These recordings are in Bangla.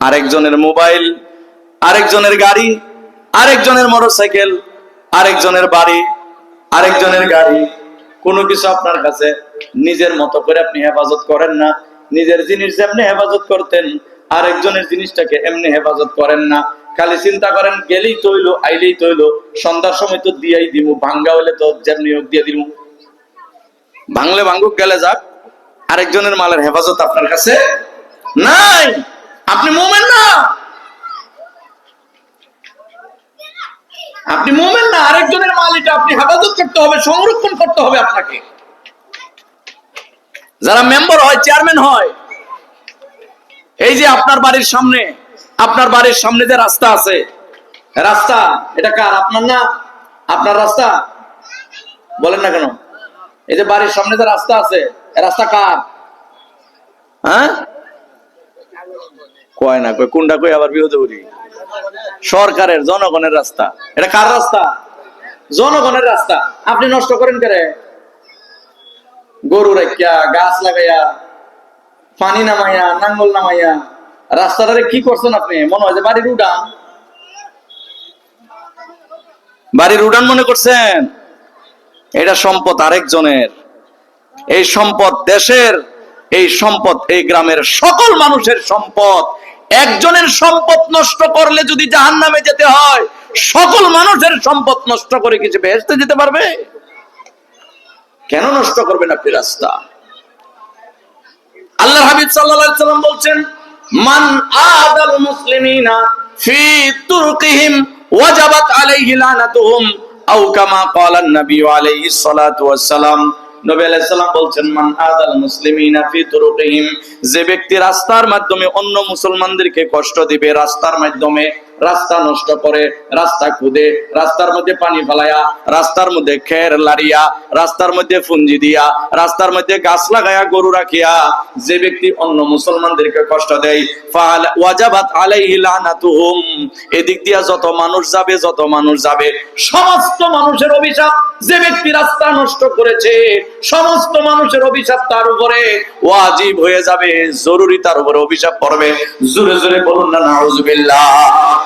আরেকজনের মোবাইল, আরেকজনের গাড়ি, আরেকজনের মোটরসাইকেল, আরেকজনের বাড়ি, আরেকজনের গাড়ি। কোনো কিছু আপনার কাছে নিজের মতো করে আপনি হেফাজত করেন না। নিজের জিনিস যেমনি হেফাজত করতেন, আরেকজনের জিনিসটাকে এমনি হেফাজত করেন না। খালি চিন্তা করেন, গেলেই তৈল আইলেই তৈল সন্ধ্যার সময় তো দিয়াই দিব ভাঙ্গা হলে তো যেমনি হোক দিয়ে দিব ভাঙলে ভাঙ্গুক গেলে যাক। আরেকজনের মালের হেফাজত আপনার কাছে নাই। আপনি মোমেন না। আপনি মোমেন না, আরেকজনের মাল এটা আপনি হেফাজত করতে হবে, সংরক্ষণ করতে হবে আপনাকে। যারা মেম্বার হয়, চেয়ারম্যান হয়, এই যে আপনার বাড়ির সামনে, আপনার বাড়ির সামনে যে রাস্তা আছে, রাস্তা, এটা কার? আপনার না? আপনার রাস্তা? বলেন না কেন? এই যে বাড়ির সামনে যে রাস্তা আছে রাস্তা কার? হ্যাঁ? কয় না, কয়, কোনটা কই আবার বিরোধী করি? সরকারের, জনগণের রাস্তা। এটা কার রাস্তা? জনগণের রাস্তা। আপনি নষ্ট করেন কেরে? গরু রাখিয়া গাছ লাগাইয়া, পানি নামাইয়া, নাঙ্গল নামাইয়া, রাস্তাটারে কি করছেন আপনি? মনে হয় যে বাড়ির উডান। বাড়ির উডান মনে করছেন? এটা সম্পদ আরেকজনের। এই সম্পদ দেশের, এই সম্পদ এই গ্রামের সকল মানুষের সম্পদ। একজনের সম্পদ নষ্ট করলে যদি জাহান নামে যেতে হয়, সকল মানুষের সম্পদ নষ্ট করে কিছু বেহেস্তে যেতে পারবে? কেন নষ্ট করবেন আপনি রাস্তা আল্লাহ হাবিব সাল্লাম বলছেন, মান আদাল মুসলিমিনা ফি তুরকিহিম ওয়াজাবাত আলাইহি লানাতুহুম আও কামা ক্বালান an-নবী আলাইহি সালাতু ওয়াসসালাম। নবী আলাইহিস সালাম বলছেন, মান আদাল মুসলিমিনা ফি তুরুকিহিম যে ব্যক্তি রাস্তার মাধ্যমে অন্য মুসলমানদেরকে কষ্ট দিবে, রাস্তার মাধ্যমে রাস্তা নষ্ট করে, রাস্তা খুদে, রাস্তার মধ্যে পানি ফেলায়া, রাস্তার মধ্যে খের লাড়িয়া, রাস্তার মধ্যে ফুঞ্জি দিয়া, রাস্তার মধ্যে গাছ লাগায়া, গরু রাখিয়া, যে ব্যক্তি অন্য মুসলমানদেরকে কষ্ট দেয়, ফাল ওয়াজাবাত আলাইহি লানাতুহুম, এদিক দিয়া যত মানুষ যাবে, যত মানুষ যাবে, সমস্ত মানুষের অভিশাপ যে ব্যক্তি রাস্তা নষ্ট করেছে, সমস্ত মানুষের অভিশাপ তার উপরে ওয়াজিব হয়ে যাবে, জরুরি তার উপরে অভিশাপ পড়বে। জোরে জোরে বলুন না, নাউজুবিল্লাহ।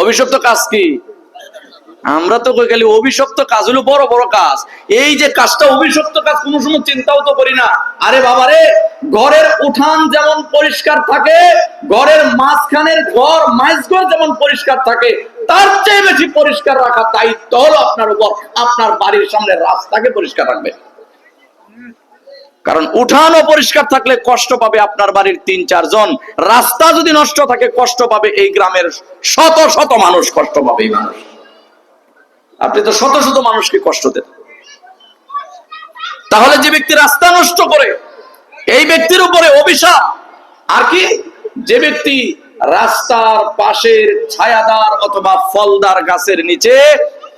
অভিশপ্ত কাজ কি? আমরা তো খালি অভিশপ্ত কাজ হলো বড় বড় কাজ। এই যে কাজটা অভিশপ্ত কাজ, কোনো সময় চিন্তাও তো করি না। আরে বাবা রে ঘরের উঠান যেমন পরিষ্কার থাকে, ঘরের মাঝখানের ঘর, মাঝঘর যেমন পরিষ্কার থাকে, তার চেয়ে বেশি পরিষ্কার রাখা দায়িত্ব হলো আপনার উপর। আপনার বাড়ির সামনে রাস্তাকে পরিষ্কার রাখবে। কারণ উঠান পরিষ্কার থাকলে কষ্ট পাবে আপনার বাড়ির তিন, চারজন। রাস্তা যদি নষ্ট থাকে, কষ্ট পাবে এই গ্রামের শত শত মানুষ কষ্ট পাবে মানুষ। আপনি তো শত শত মানুষকে কষ্ট দেন। তাহলে যে ব্যক্তি রাস্তা নষ্ট করে, এই ব্যক্তির উপরে অভিশাপ। আর কি? যে ব্যক্তি রাস্তার পাশের ছায়াদার অথবা ফলদার গাছের নিচে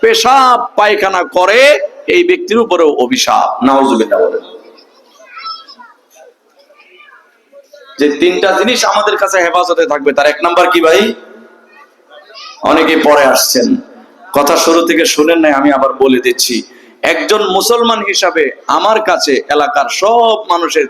পেশাব পায়খানা করে, এই ব্যক্তির উপরেও অভিশাপ। নাওজুবিল্লাহ বলেন। যে তিনটা জিনিস আমাদের কাছে হেফাজতে থাকবে। তার এক নাম্বার কি ভাই? অনেকে পরে আসছেন। কথা শুরু থেকে শুনেন নাই, আমি আবার বলে দিচ্ছি। একজন মুসলমান হিসাবে আমার কাছে এলাকার সব মানুষের